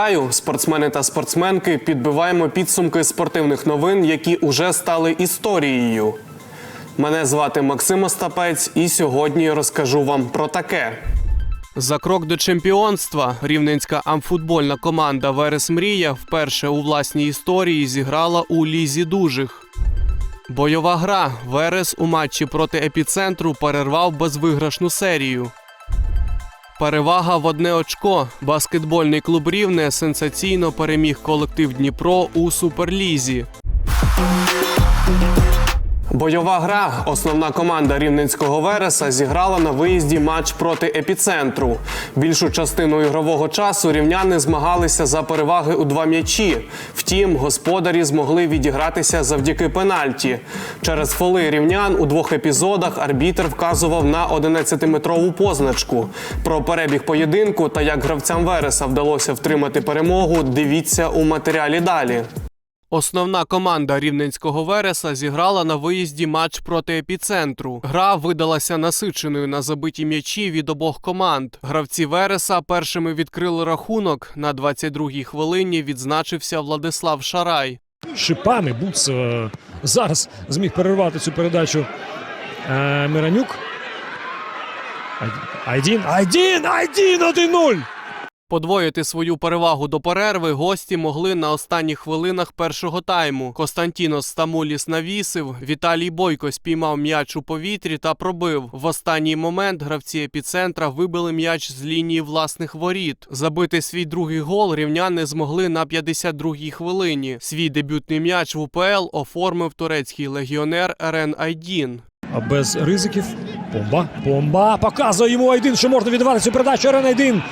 Вітаю, спортсмени та спортсменки. Підбиваємо підсумки спортивних новин, які уже стали історією. Мене звати Максим Остапець, і сьогодні розкажу вам про таке. За крок до чемпіонства рівненська амфутбольна команда Верес Мрія вперше у власній історії зіграла у лізі дужих. Бойова гра Верес у матчі проти епіцентру перервав безвиграшну серію. Перевага в одне очко. Баскетбольний клуб Рівне сенсаційно переміг колектив Дніпро у суперлізі. Бойова гра. Основна команда рівненського Вереса зіграла на виїзді матч проти епіцентру. Більшу частину ігрового часу рівняни змагалися за переваги у два м'ячі. Втім, господарі змогли відігратися завдяки пенальті. Через фоли рівнян у двох епізодах арбітр вказував на 11-метрову позначку. Про перебіг поєдинку та як гравцям Вереса вдалося втримати перемогу. Дивіться у матеріалі далі. Основна команда рівненського Вереса зіграла на виїзді матч проти епіцентру. Гра видалася насиченою на забиті м'ячі від обох команд. Гравці Вереса першими відкрили рахунок. На 22-й хвилині відзначився Владислав Шарай. шипами. Буц е, зараз зміг перервати цю передачу е, Миранюк. Айдін, Айдін, Айдін 1-0! Подвоїти свою перевагу до перерви гості могли на останніх хвилинах першого тайму. Константінос Стамуліс навісив, Віталій Бойко спіймав м'яч у повітрі та пробив. В останній момент гравці епіцентра вибили м'яч з лінії власних воріт. Забити свій другий гол рівняни змогли на 52-й хвилині. Свій дебютний м'яч в УПЛ оформив турецький легіонер Ерен Айдін. А без ризиків. Помба, помба. Показує йому Айдін, що можна віддавати цю передачу. Арен Айдін.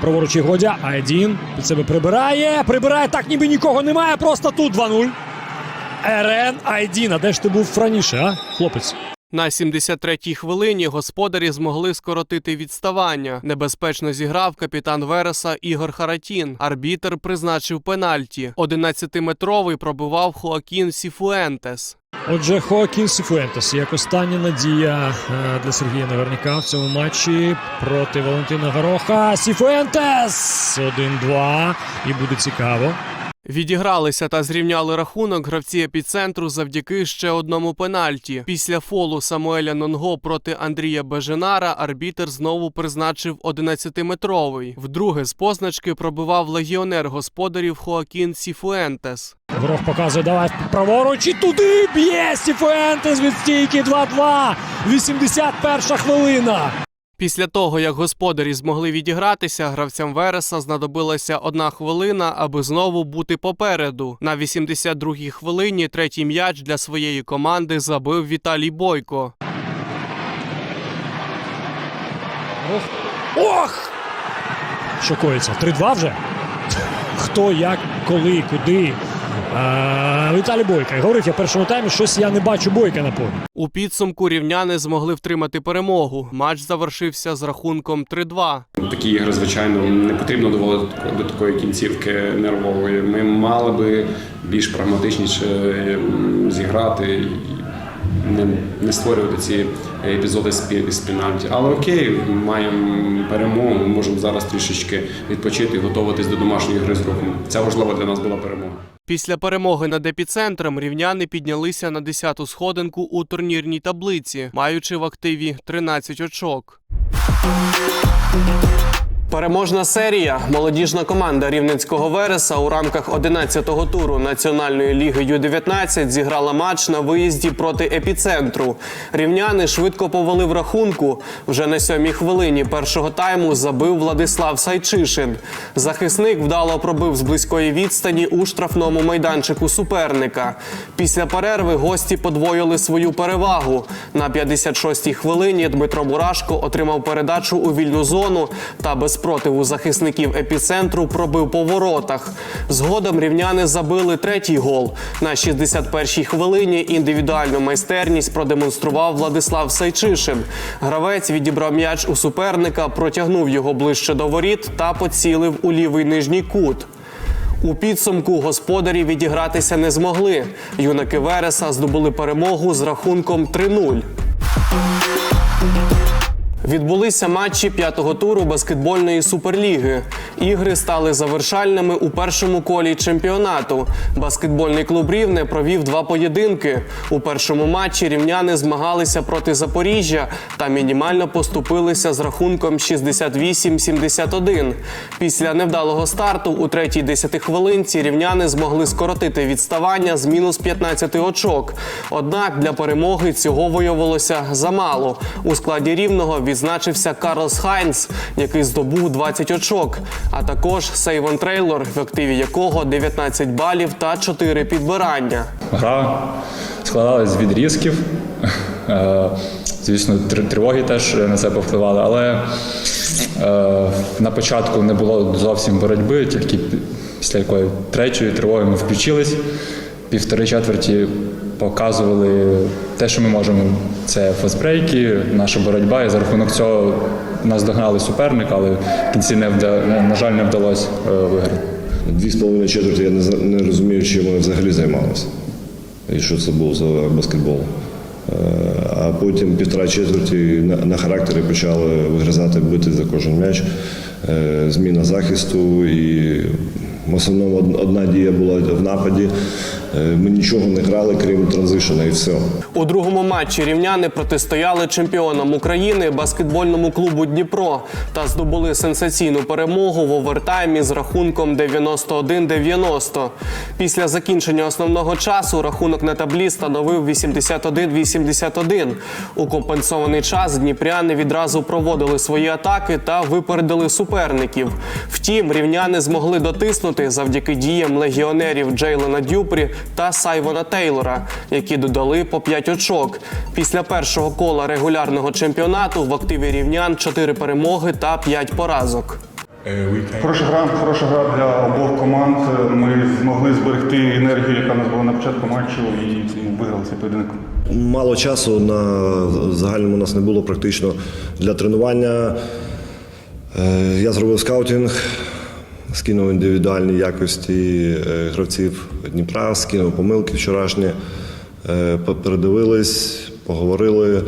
Праворуч Годя. Айдін під себе прибирає. Прибирає так, ніби нікого немає. Просто тут 2-0. Ерен Айдін. А де ж ти був раніше, а? Хлопець. На 73-й хвилині господарі змогли скоротити відставання. Небезпечно зіграв капітан Вереса Ігор Харатін. Арбітер призначив пенальті. 11-метровий пробивав Хоакін Сіфуентес. Отже, Хоакін Сіфуентес як остання надія е, для Сергія Наверняка в цьому матчі проти Валентина Гороха. Сіфуентес 1-2. І буде цікаво. Відігралися та зрівняли рахунок гравці епіцентру завдяки ще одному пенальті. Після фолу Самуеля Нонго проти Андрія Беженара арбітер знову призначив 11-метровий. Вдруге з позначки пробивав легіонер господарів Хоакін Сіфуентес. Горох показує, давай праворуч і туди б'є Сіфуентес від стійки 2-2. 81 хвилина. Після того, як господарі змогли відігратися, гравцям Вереса знадобилася одна хвилина, аби знову бути попереду. На 82-й хвилині третій м'яч для своєї команди забив Віталій Бойко. Ох! Ох! Що коїться? 3-2 вже? Хто, як, коли, куди? А, Віталій Бойко. Говорив я в першому таймі, щось я не бачу Бойка на полі. У підсумку рівняни змогли втримати перемогу. Матч завершився з рахунком 3-2. Такі ігри, звичайно, не потрібно доводити до такої кінцівки нервової. Ми мали би більш прагматичніше зіграти і не, не створювати ці епізоди з пенальті. Але окей, маємо перемогу. Ми можемо зараз трішечки відпочити готуватись до домашньої гри з рухом. Це важлива для нас була перемога. Після перемоги над епіцентром рівняни піднялися на 10-ту сходинку у турнірній таблиці, маючи в активі 13 очок. Переможна серія. Молодіжна команда рівненського Вереса у рамках 11-го туру Національної ліги Ю-19 зіграла матч на виїзді проти епіцентру. Рівняни швидко повели в рахунку. Вже на сьомій хвилині першого тайму забив Владислав Сайчишин. Захисник вдало пробив з близької відстані у штрафному майданчику суперника. Після перерви гості подвоїли свою перевагу. На 56-й хвилині Дмитро Бурашко отримав передачу у вільну зону та без спротиву захисників епіцентру пробив по воротах. Згодом рівняни забили третій гол. На 61-й хвилині індивідуальну майстерність продемонстрував Владислав Сайчишин. Гравець відібрав м'яч у суперника, протягнув його ближче до воріт та поцілив у лівий нижній кут. У підсумку господарі відігратися не змогли. Юнаки Вереса здобули перемогу з рахунком 3-0. Відбулися матчі п'ятого туру баскетбольної суперліги. Ігри стали завершальними у першому колі чемпіонату. Баскетбольний клуб Рівне провів два поєдинки. У першому матчі рівняни змагалися проти Запоріжжя та мінімально поступилися з рахунком 68-71. Після невдалого старту у третій десятихвилинці рівняни змогли скоротити відставання з мінус 15 очок. Однак для перемоги цього виявилося замало. У складі рівного відзначився Карлос Хайнц, який здобув 20 очок, а також Сейвон Трейлор, в активі якого 19 балів та 4 підбирання. Гра складалась з відрізків. Е, Звісно, тривоги теж на це повпливали, але е, на початку не було зовсім боротьби, тільки після якої третьої тривоги ми включились. Півтори четверті показували те, що ми можемо. Це фастбрейки, наша боротьба, і за рахунок цього нас догнали суперник, але в кінці не вда... на жаль, не вдалося е, виграти. Дві з половиною четверті я не, розумію, чим вони взагалі займалися. І що це був за баскетбол. Е, А потім півтора четверті на, на характері почали вигризати, бити за кожен м'яч. Е, Зміна захисту і в основному одна дія була в нападі. Е, Ми нічого не грали, крім транзишена, і все. У другому матчі рівняни протистояли чемпіонам України баскетбольному клубу Дніпро та здобули сенсаційну перемогу в овертаймі з рахунком 91-90. Після закінчення основного часу рахунок на таблі становив 81-81. У компенсований час дніпряни відразу проводили свої атаки та випередили суперників. Втім, рівняни змогли дотиснути завдяки діям легіонерів Джейлена Дюпрі та Сайвона Тейлора, які додали по 5 очок. Після першого кола регулярного чемпіонату в активі рівнян 4 перемоги та 5 поразок. Хороша гра, хороша гра для обох команд. Ми змогли зберегти енергію, яка нас була на початку матчу, і виграли цей поєдинок. Мало часу на загальному у нас не було практично для тренування. Е, Я зробив скаутинг, скинув індивідуальні якості е, гравців Дніпра, скинув помилки вчорашні, Е, передивились, поговорили,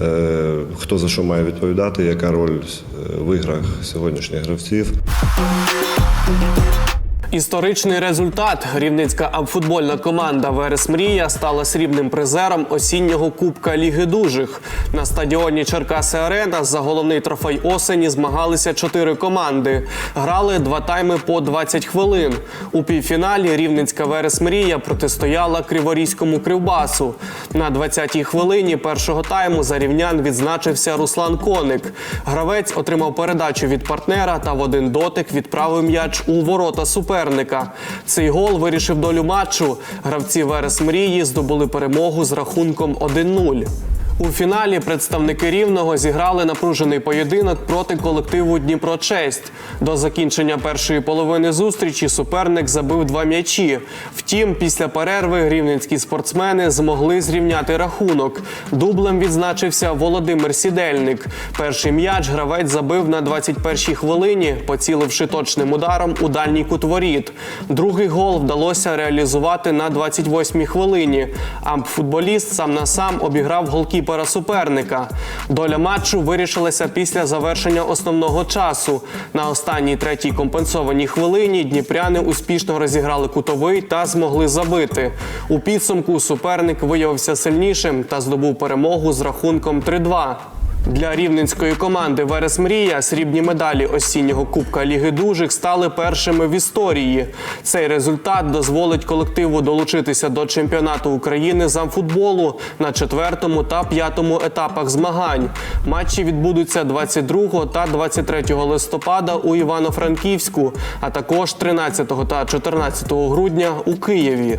е, хто за що має відповідати, яка роль в іграх сьогоднішніх гравців. Історичний результат. Рівницька амфутбольна команда Верес Мрія стала срібним призером осіннього Кубка Ліги Дужих. На стадіоні Черкаси Арена за головний трофей осені змагалися чотири команди. Грали два тайми по 20 хвилин. У півфіналі Рівненська Верес Мрія протистояла Криворізькому Кривбасу. На 20-й хвилині першого тайму за рівнян відзначився Руслан Коник. Гравець отримав передачу від партнера та в один дотик відправив м'яч у ворота суперника. Цей гол вирішив долю матчу. Гравці Верес Мрії здобули перемогу з рахунком 1-0. У фіналі представники рівного зіграли напружений поєдинок проти колективу Дніпро Честь. До закінчення першої половини зустрічі суперник забив два м'ячі. Втім, після перерви рівненські спортсмени змогли зрівняти рахунок. Дублем відзначився Володимир Сідельник. Перший м'яч гравець забив на 21-й хвилині, поціливши точним ударом у дальній кут воріт. Другий гол вдалося реалізувати на 28-й хвилині. Амп-футболіст сам на сам обіграв голкіпера суперника. Доля матчу вирішилася після завершення основного часу. На останній третій компенсованій хвилині дніпряни успішно розіграли кутовий та змогли забити. У підсумку суперник виявився сильнішим та здобув перемогу з рахунком 3-2. Для рівненської команди Верес Мрія срібні медалі осіннього Кубка Ліги Дужих стали першими в історії. Цей результат дозволить колективу долучитися до чемпіонату України з амфутболу на четвертому та п'ятому етапах змагань. Матчі відбудуться 22 та 23 листопада у Івано-Франківську, а також 13 та 14 грудня у Києві.